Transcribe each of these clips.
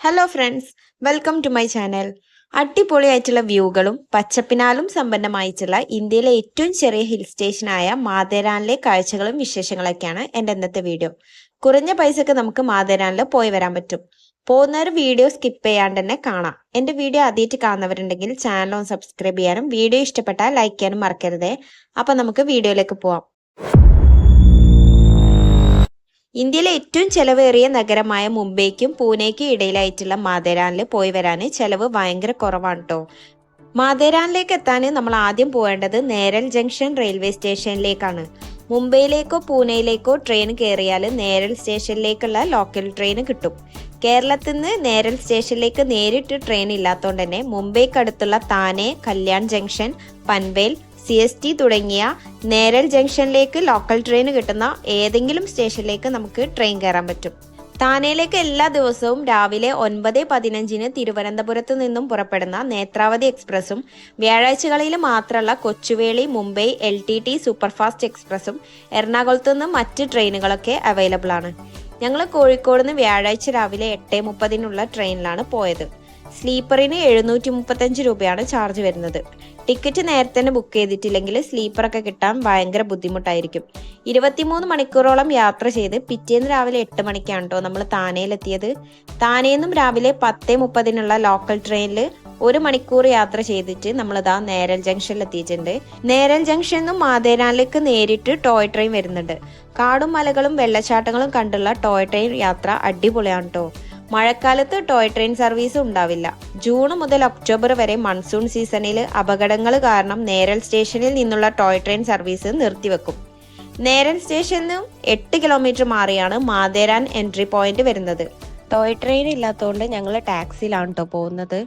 Hello friends welcome to my channel അടിപൊളിയായിട്ടുള്ള വ്യൂകളും പച്ചപ്പിനാലും സമ്പന്നമായിട്ടുള്ള ഇന്ത്യയിലെ ഏറ്റവും ചെറിയ ഹിൽ സ്റ്റേഷനായ മാതേരാനിലെ കാഴ്ചകളും വിശേഷങ്ങളൊക്കെയാണ് എന്റെ ഇന്നത്തെ വീഡിയോ കുറഞ്ഞ പൈസക്ക് നമുക്ക് മാതേരാനിൽ പോയി വരാൻ പറ്റും. പോകുന്നവർ വീഡിയോ സ്കിപ്പ് ചെയ്യാണ്ട് തന്നെ കാണാം. എന്റെ വീഡിയോ ആദ്യമായിട്ട് കാണുന്നവരുണ്ടെങ്കിൽ ചാനൽ ഒന്ന് സബ്സ്ക്രൈബ് ചെയ്യാനും വീഡിയോ ഇഷ്ടപ്പെട്ടാൽ ലൈക്ക് ചെയ്യാനും മറക്കരുതേ. അപ്പം നമുക്ക് വീഡിയോയിലേക്ക് പോവാം. ഇന്ത്യയിലെ ഏറ്റവും ചെലവേറിയ നഗരമായ മുംബൈക്കും പൂനെക്കും ഇടയിലായിട്ടുള്ള മാതേരാനിൽ പോയി വരാൻ ചെലവ് ഭയങ്കര കുറവാണ് കേട്ടോ മാതേരാനിലേക്ക് എത്താൻ നമ്മൾ ആദ്യം പോകേണ്ടത് നേരൽ ജംഗ്ഷൻ റെയിൽവേ സ്റ്റേഷനിലേക്കാണ്. മുംബൈയിലേക്കോ പൂനെയിലേക്കോ ട്രെയിൻ കയറിയാൽ നേരൽ സ്റ്റേഷനിലേക്കുള്ള ലോക്കൽ ട്രെയിൻ കിട്ടും. കേരളത്തിൽ നിന്ന് നേരൽ സ്റ്റേഷനിലേക്ക് നേരിട്ട് ട്രെയിൻ ഇല്ലാത്തതുകൊണ്ട് തന്നെ മുംബൈക്കടുത്തുള്ള Thane Kalyan junction Panvel C S T തുടങ്ങിയ നേരൽ ജംഗ്ഷനിലേക്ക് ലോക്കൽ ട്രെയിൻ കിട്ടുന്ന ഏതെങ്കിലും സ്റ്റേഷനിലേക്ക് നമുക്ക് ട്രെയിൻ കയറാൻ പറ്റും. താനേലേക്ക് എല്ലാ ദിവസവും രാവിലെ ഒൻപത് പതിനഞ്ചിന് തിരുവനന്തപുരത്ത് നിന്നും പുറപ്പെടുന്ന നേത്രാവതി എക്സ്പ്രസും വ്യാഴാഴ്ചകളിൽ മാത്രമുള്ള Kochuveli Mumbai L T T superfast എക്സ്പ്രസും എറണാകുളത്ത് നിന്ന് മറ്റ് ട്രെയിനുകളൊക്കെ അവൈലബിൾ ആണ്. ഞങ്ങൾ കോഴിക്കോട് നിന്ന് വ്യാഴാഴ്ച രാവിലെ എട്ട് മുപ്പതിനുള്ള ട്രെയിനിലാണ് പോയത്. സ്ലീപ്പറിന് എഴുന്നൂറ്റി മുപ്പത്തഞ്ച് രൂപയാണ് ചാർജ് വരുന്നത്. ടിക്കറ്റ് നേരത്തെ തന്നെ ബുക്ക് ചെയ്തിട്ടില്ലെങ്കിൽ സ്ലീപ്പറൊക്കെ കിട്ടാൻ ഭയങ്കര ബുദ്ധിമുട്ടായിരിക്കും. ഇരുപത്തിമൂന്ന് മണിക്കൂറോളം യാത്ര ചെയ്ത് പിറ്റേന്ന് രാവിലെ എട്ട് മണിക്കാണ് കേട്ടോ നമ്മൾ താനേലെത്തിയത്. താനേന്നും രാവിലെ പത്ത് മുപ്പതിനുള്ള ലോക്കൽ ട്രെയിനിൽ ഒരു മണിക്കൂർ യാത്ര ചെയ്തിട്ട് നമ്മളിതാ നേരൽ ജംഗ്ഷനിൽ എത്തിയിട്ടുണ്ട് നേരൽ ജംഗ്ഷനിൽ നിന്നും മാതേരാനിലേക്ക് നേരിട്ട് ടോയ് ട്രെയിൻ വരുന്നുണ്ട്. കാടും മലകളും വെള്ളച്ചാട്ടങ്ങളും കണ്ടുള്ള ടോയ് ട്രെയിൻ യാത്ര അടിപൊളിയാണ് കേട്ടോ മഴക്കാലത്ത് ടോയ് ട്രെയിൻ സർവീസ് ഉണ്ടാവില്ല. ജൂൺ മുതൽ ഒക്ടോബർ വരെ മൺസൂൺ സീസണിൽ അപകടങ്ങൾ കാരണം നേരൽ സ്റ്റേഷനിൽ നിന്നുള്ള ടോയ് ട്രെയിൻ സർവീസ് നിർത്തിവെക്കും. നേരൽ സ്റ്റേഷനിൽ നിന്നും എട്ട് കിലോമീറ്റർ മാറിയാണ് മാതേരാൻ എൻട്രി പോയിന്റ് വരുന്നത്. ടോയ് ട്രെയിൻ ഇല്ലാത്തതുകൊണ്ട് ഞങ്ങൾ ടാക്സിയിലാണ് കേട്ടോ പോകുന്നത്.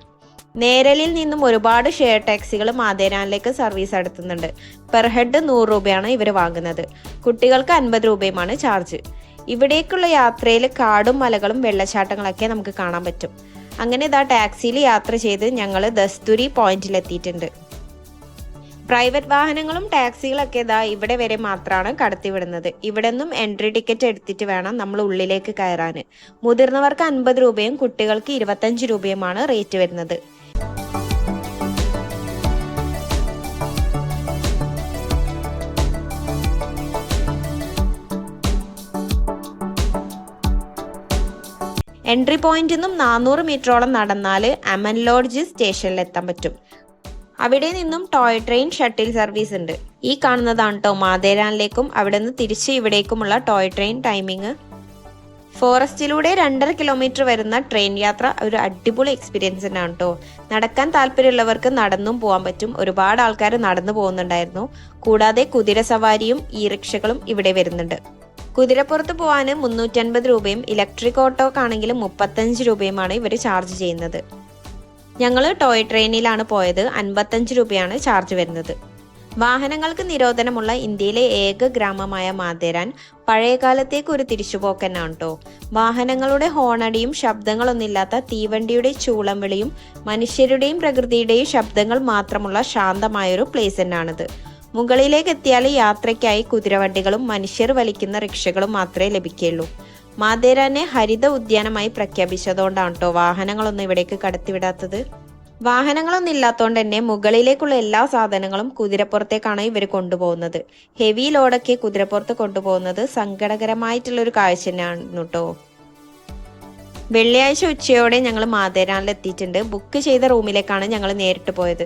നേരലിൽ നിന്നും ഒരുപാട് ഷെയർ ടാക്സികൾ മാതേരാനിലേക്ക് സർവീസ് നടത്തുന്നുണ്ട്. പെർ ഹെഡ് നൂറ് രൂപയാണ് ഇവർ വാങ്ങുന്നത്. കുട്ടികൾക്ക് അൻപത് രൂപയുമാണ് ചാർജ്. ഇവിടേക്കുള്ള യാത്രയിൽ കാടും മലകളും വെള്ളച്ചാട്ടങ്ങളൊക്കെ നമുക്ക് കാണാൻ പറ്റും. അങ്ങനെ ഇതാ ടാക്സിയിൽ യാത്ര ചെയ്ത് ഞങ്ങൾ ദസ്തുരി പോയിന്റിലെത്തിയിട്ടുണ്ട്. പ്രൈവറ്റ് വാഹനങ്ങളും ടാക്സികളൊക്കെ ഇതാ ഇവിടെ വരെ മാത്രമാണ് കടത്തിവിടുന്നത്. ഇവിടെ നിന്നും എൻട്രി ടിക്കറ്റ് എടുത്തിട്ട് വേണം നമ്മൾ ഉള്ളിലേക്ക് കയറാൻ മുതിർന്നവർക്ക് അൻപത് രൂപയും കുട്ടികൾക്ക് ഇരുപത്തഞ്ച് രൂപയുമാണ് റേറ്റ് വരുന്നത്. എൻട്രി പോയിന്റിൽ നിന്നും നാനൂറ് മീറ്ററോളം നടന്നാൽ അമൻ ലോഡ്ജ് സ്റ്റേഷനിൽ എത്താൻ പറ്റും. അവിടെ നിന്നും ടോയ് ട്രെയിൻ ഷട്ടിൽ സർവീസ് ഉണ്ട്. ഈ കാണുന്നതാണ് കേട്ടോ മാതേരാനിലേക്കും അവിടെ നിന്ന് തിരിച്ച് ഇവിടേക്കുമുള്ള ടോയ് ട്രെയിൻ ടൈമിങ് ഫോറസ്റ്റിലൂടെ രണ്ടര കിലോമീറ്റർ വരുന്ന ട്രെയിൻ യാത്ര ഒരു അടിപൊളി എക്സ്പീരിയൻസ് തന്നെയാണ് കേട്ടോ നടക്കാൻ താല്പര്യമുള്ളവർക്ക് നടന്നും പോകാൻ പറ്റും. ഒരുപാട് ആൾക്കാർ നടന്നു പോകുന്നുണ്ടായിരുന്നു. കൂടാതെ കുതിര സവാരിയും ഈ റിക്ഷകളും ഇവിടെ വരുന്നുണ്ട്. കുതിരപ്പുറത്ത് പോകാൻ മുന്നൂറ്റൻപത് രൂപയും ഇലക്ട്രിക് ഓട്ടോക്കാണെങ്കിൽ മുപ്പത്തഞ്ച് രൂപയുമാണ് ഇവർ ചാർജ് ചെയ്യുന്നത്. ഞങ്ങൾ ടോയ് ട്രെയിനിലാണ് പോയത്. അൻപത്തഞ്ച് രൂപയാണ് ചാർജ് വരുന്നത്. വാഹനങ്ങൾക്ക് നിരോധനമുള്ള ഇന്ത്യയിലെ ഏക ഗ്രാമമായ മാതേരാൻ പഴയകാലത്തേക്ക് ഒരു തിരിച്ചുപോക്കന്നാണ് കേട്ടോ വാഹനങ്ങളുടെ ഹോണടിയും ശബ്ദങ്ങളൊന്നുമില്ലാത്ത തീവണ്ടിയുടെ ചൂളം വിളിയും മനുഷ്യരുടെയും പ്രകൃതിയുടെയും ശബ്ദങ്ങൾ മാത്രമുള്ള ശാന്തമായൊരു പ്ലേസ് തന്നെയാണിത് മുകളിലേക്ക് എത്തിയാൽ യാത്രയ്ക്കായി കുതിരവണ്ടികളും മനുഷ്യർ വലിക്കുന്ന റിക്ഷകളും മാത്രമേ ലഭിക്കുകയുള്ളൂ. മാതേരാനെ ഹരിത ഉദ്യാനമായി പ്രഖ്യാപിച്ചതുകൊണ്ടാണ് കേട്ടോ വാഹനങ്ങളൊന്നും ഇവിടേക്ക് കടത്തിവിടാത്തത്. വാഹനങ്ങളൊന്നും ഇല്ലാത്തതുകൊണ്ട് തന്നെ മുകളിലേക്കുള്ള എല്ലാ സാധനങ്ങളും കുതിരപ്പുറത്തേക്കാണ് ഇവർ കൊണ്ടുപോകുന്നത്. ഹെവി ലോഡൊക്കെ കുതിരപ്പുറത്ത് കൊണ്ടുപോകുന്നത് സങ്കടകരമായിട്ടുള്ള ഒരു കാഴ്ച തന്നെയാണ് കേട്ടോ വെള്ളിയാഴ്ച ഉച്ചയോടെ ഞങ്ങൾ മാതേരാനിൽ എത്തിയിട്ടുണ്ട്. ബുക്ക് ചെയ്ത റൂമിലേക്കാണ് ഞങ്ങൾ നേരിട്ട് പോയത്.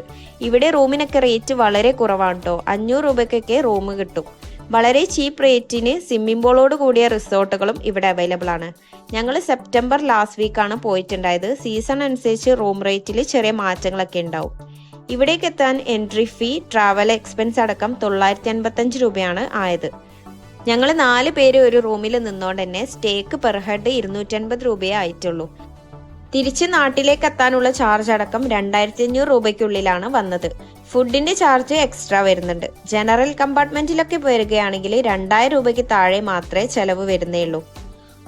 ഇവിടെ റൂമിനൊക്കെ റേറ്റ് വളരെ കുറവാണ് കേട്ടോ അഞ്ഞൂറ് രൂപയ്ക്കൊക്കെ റൂം കിട്ടും. വളരെ ചീപ്പ് റേറ്റിന് സ്വിമ്മിംഗ് പൂളോട് കൂടിയ റിസോർട്ടുകളും ഇവിടെ അവൈലബിൾ ആണ്. ഞങ്ങൾ സെപ്റ്റംബർ ലാസ്റ്റ് വീക്കാണ് പോയിട്ടുണ്ടായത്. സീസൺ അനുസരിച്ച് റൂം റേറ്റിൽ ചെറിയ മാറ്റങ്ങളൊക്കെ ഉണ്ടാവും. ഇവിടേക്ക് എത്താൻ എൻട്രി ഫീ ട്രാവൽ എക്സ്പെൻസ് അടക്കം തൊള്ളായിരത്തി അൻപത്തഞ്ച് രൂപയാണ് ആയത്. ഞങ്ങൾ നാല് പേര് ഒരു റൂമിൽ നിന്നോണ്ട് തന്നെ സ്റ്റേക്ക് പെർ ഹെഡ് ഇരുന്നൂറ്റൻപത് രൂപയേ ആയിട്ടുള്ളൂ. തിരിച്ച് നാട്ടിലേക്ക് എത്താനുള്ള ചാർജ് അടക്കം രണ്ടായിരത്തി അഞ്ഞൂറ് രൂപയ്ക്കുള്ളിലാണ് വന്നത്. ഫുഡിന്റെ ചാർജ് എക്സ്ട്രാ വരുന്നുണ്ട്. ജനറൽ കമ്പാർട്ട്മെന്റിലൊക്കെ വരികയാണെങ്കിൽ രണ്ടായിരം രൂപയ്ക്ക് താഴെ മാത്രമേ ചെലവ് വരുന്നേയുള്ളൂ.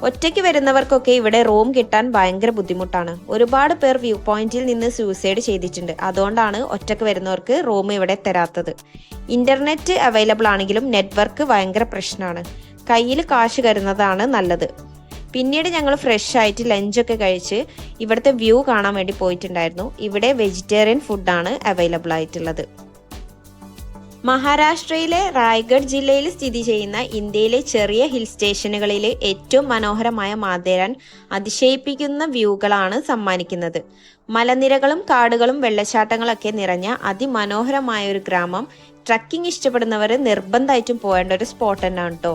ഒറ്റയ്ക്ക് വരുന്നവർക്കൊക്കെ ഇവിടെ റൂം കിട്ടാൻ ഭയങ്കര ബുദ്ധിമുട്ടാണ്. ഒരുപാട് പേർ വ്യൂ പോയിന്റിൽ നിന്ന് സൂയിസൈഡ് ചെയ്തിട്ടുണ്ട്. അതുകൊണ്ടാണ് ഒറ്റയ്ക്ക് വരുന്നവർക്ക് റൂം ഇവിടെ തരാത്തത്. ഇന്റർനെറ്റ് അവൈലബിൾ ആണെങ്കിലും നെറ്റ്വർക്ക് ഭയങ്കര പ്രശ്നമാണ്. കയ്യിൽ കാശ് കരുന്നതാണ് നല്ലത്. പിന്നീട് ഞങ്ങൾ ഫ്രഷ് ആയിട്ട് ലഞ്ചൊക്കെ കഴിച്ച് ഇവിടുത്തെ വ്യൂ കാണാൻ വേണ്ടി പോയിട്ടുണ്ടായിരുന്നു. ഇവിടെ വെജിറ്റേറിയൻ ഫുഡാണ് അവൈലബിൾ ആയിട്ടുള്ളത്. മഹാരാഷ്ട്രയിലെ റായ്ഗഡ് ജില്ലയിൽ സ്ഥിതി ചെയ്യുന്ന ഇന്ത്യയിലെ ചെറിയ ഹിൽ സ്റ്റേഷനുകളിലെ ഏറ്റവും മനോഹരമായ മാതേരാൻ അതിശയിപ്പിക്കുന്ന വ്യൂകളാണ് സമ്മാനിക്കുന്നത്. മലനിരകളും കാടുകളും വെള്ളച്ചാട്ടങ്ങളൊക്കെ നിറഞ്ഞ അതിമനോഹരമായ ഒരു ഗ്രാമം. ട്രക്കിംഗ് ഇഷ്ടപ്പെടുന്നവർ നിർബന്ധമായിട്ടും പോകേണ്ട ഒരു സ്പോട്ട് തന്നെയാണ് കേട്ടോ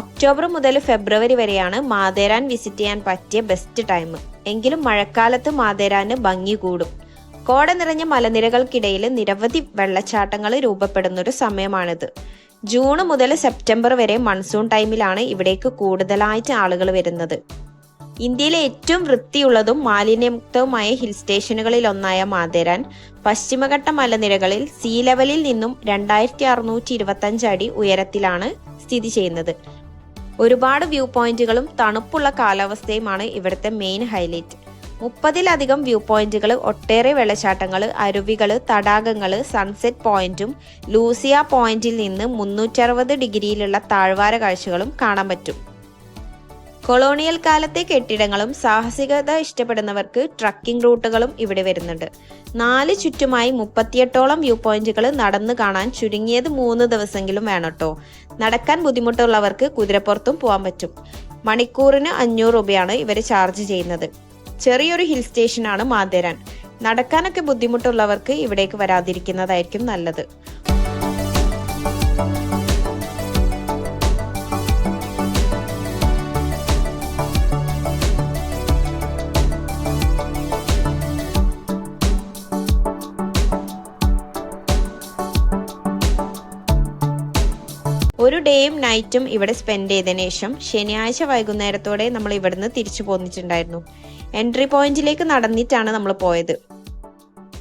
ഒക്ടോബർ മുതൽ ഫെബ്രുവരി വരെയാണ് മാതേരാൻ വിസിറ്റ് ചെയ്യാൻ പറ്റിയ ബെസ്റ്റ് ടൈം. എങ്കിലും മഴക്കാലത്ത് മാതേരാന് ഭംഗി കൂടും. കോട നിറഞ്ഞ മലനിരകൾക്കിടയിൽ നിരവധി വെള്ളച്ചാട്ടങ്ങൾ രൂപപ്പെടുന്ന ഒരു സമയമാണിത്. ജൂൺ മുതൽ സെപ്റ്റംബർ വരെ മൺസൂൺ ടൈമിലാണ് ഇവിടേക്ക് കൂടുതലായിട്ട് ആളുകൾ വരുന്നത്. ഇന്ത്യയിലെ ഏറ്റവും വൃത്തിയുള്ളതും മാലിന്യമുക്തവുമായ ഹിൽ സ്റ്റേഷനുകളിൽ ഒന്നായ മാതേരാൻ പശ്ചിമഘട്ട മലനിരകളിൽ സീ ലെവലിൽ നിന്നും രണ്ടായിരത്തി അറുന്നൂറ്റി ഇരുപത്തി അടി ഉയരത്തിലാണ് സ്ഥിതി ചെയ്യുന്നത്. ഒരുപാട് വ്യൂ പോയിന്റുകളും തണുപ്പുള്ള കാലാവസ്ഥയുമാണ് ഇവിടുത്തെ മെയിൻ ഹൈലൈറ്റ് മുപ്പതിലധികം വ്യൂ പോയിന്റുകൾ ഒട്ടേറെ വെള്ളച്ചാട്ടങ്ങൾ അരുവികൾ തടാകങ്ങൾ സൺസെറ്റ് പോയിന്റും ലൂസിയ പോയിന്റിൽ നിന്ന് മുന്നൂറ്ററുപത് ഡിഗ്രിയിലുള്ള താഴ്വാര കാഴ്ചകളും കാണാൻ പറ്റും. കൊളോണിയൽ കാലത്തെ കെട്ടിടങ്ങളും സാഹസികത ഇഷ്ടപ്പെടുന്നവർക്ക് ട്രക്കിംഗ് റൂട്ടുകളും ഇവിടെ വരുന്നുണ്ട്. നാല് ചുറ്റുമായി മുപ്പത്തിയെട്ടോളം വ്യൂ പോയിന്റുകൾ നടന്നു കാണാൻ ചുരുങ്ങിയത് മൂന്ന് ദിവസമെങ്കിലും വേണം കേട്ടോ നടക്കാൻ ബുദ്ധിമുട്ടുള്ളവർക്ക് കുതിരപ്പുറത്തും പോകാൻ പറ്റും. മണിക്കൂറിന് അഞ്ഞൂറ് രൂപയാണ് ഇവർ ചാർജ് ചെയ്യുന്നത്. ചെറിയൊരു ഹിൽ സ്റ്റേഷനാണ് മാതേരാൻ. നടക്കാനൊക്കെ ബുദ്ധിമുട്ടുള്ളവർക്ക് ഇവിടേക്ക് വരാതിരിക്കുന്നതായിരിക്കും നല്ലത്. ഒരു ഡേയും നൈറ്റും ഇവിടെ സ്പെൻഡ് ചെയ്തതിനു ശേഷം ശനിയാഴ്ച വൈകുന്നേരത്തോടെ നമ്മൾ ഇവിടുന്ന് തിരിച്ചു പോന്നിട്ടുണ്ടായിരുന്നു. എൻട്രി പോയിന്റിലേക്ക് നടന്നിട്ടാണ് നമ്മൾ പോയത്.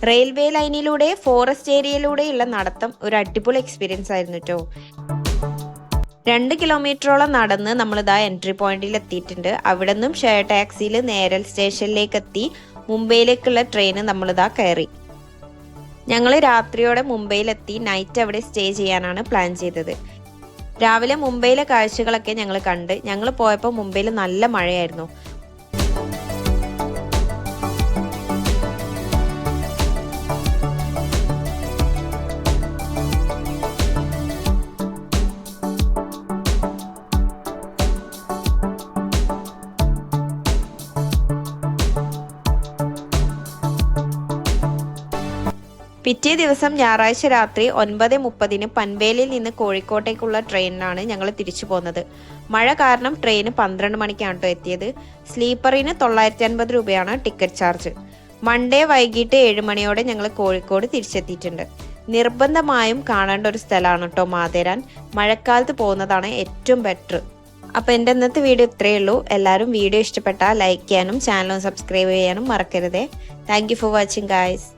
റെയിൽവേ ലൈനിലൂടെ ഫോറസ്റ്റ് ഏരിയയിലൂടെയുള്ള നടത്തം ഒരു അടിപൊളി എക്സ്പീരിയൻസ് ആയിരുന്നു കേട്ടോ രണ്ട് കിലോമീറ്ററോളം നടന്ന് നമ്മൾ ഇതാ എൻട്രി പോയിന്റിൽ എത്തിയിട്ടുണ്ട് അവിടെ നിന്നും ഷെയർ ടാക്സിയിൽ നേരൽ സ്റ്റേഷനിലേക്ക് എത്തി മുംബൈയിലേക്കുള്ള ട്രെയിൻ നമ്മളിതാ കയറി. ഞങ്ങൾ രാത്രിയോടെ മുംബൈയിലെത്തി നൈറ്റ് അവിടെ സ്റ്റേ ചെയ്യാനാണ് പ്ലാൻ ചെയ്തത്. രാവിലെ മുംബൈയിലെ കാഴ്ചകളൊക്കെ ഞങ്ങൾ കണ്ട്. ഞങ്ങൾ പോയപ്പോൾ മുംബൈയിൽ നല്ല മഴയായിരുന്നു. പിറ്റേ ദിവസം ഞായറാഴ്ച രാത്രി ഒൻപത് മുപ്പതിന് പൻവേലിൽ നിന്ന് കോഴിക്കോട്ടേക്കുള്ള ട്രെയിനിനാണ് ഞങ്ങൾ തിരിച്ചു പോകുന്നത് മഴ കാരണം ട്രെയിന് പന്ത്രണ്ട് മണിക്കാണ് കേട്ടോ എത്തിയത്. സ്ലീപ്പറിന് തൊള്ളായിരത്തി അൻപത് രൂപയാണ് ടിക്കറ്റ് ചാർജ്. മൺഡേ വൈകിട്ട് ഏഴ് മണിയോടെ ഞങ്ങൾ കോഴിക്കോട് തിരിച്ചെത്തിയിട്ടുണ്ട്. നിർബന്ധമായും കാണേണ്ട ഒരു സ്ഥലമാണ് കേട്ടോ മാതേരാൻ. മഴക്കാലത്ത് പോകുന്നതാണ് ഏറ്റവും ബെറ്റർ. അപ്പോൾ എന്റെ ഇന്നത്തെ വീഡിയോ ഇത്രയേ ഉള്ളൂ. എല്ലാവരും വീഡിയോ ഇഷ്ടപ്പെട്ടാൽ ലൈക്ക് ചെയ്യാനും ചാനലും സബ്സ്ക്രൈബ് ചെയ്യാനും മറക്കരുതേ. Thank for watching guys.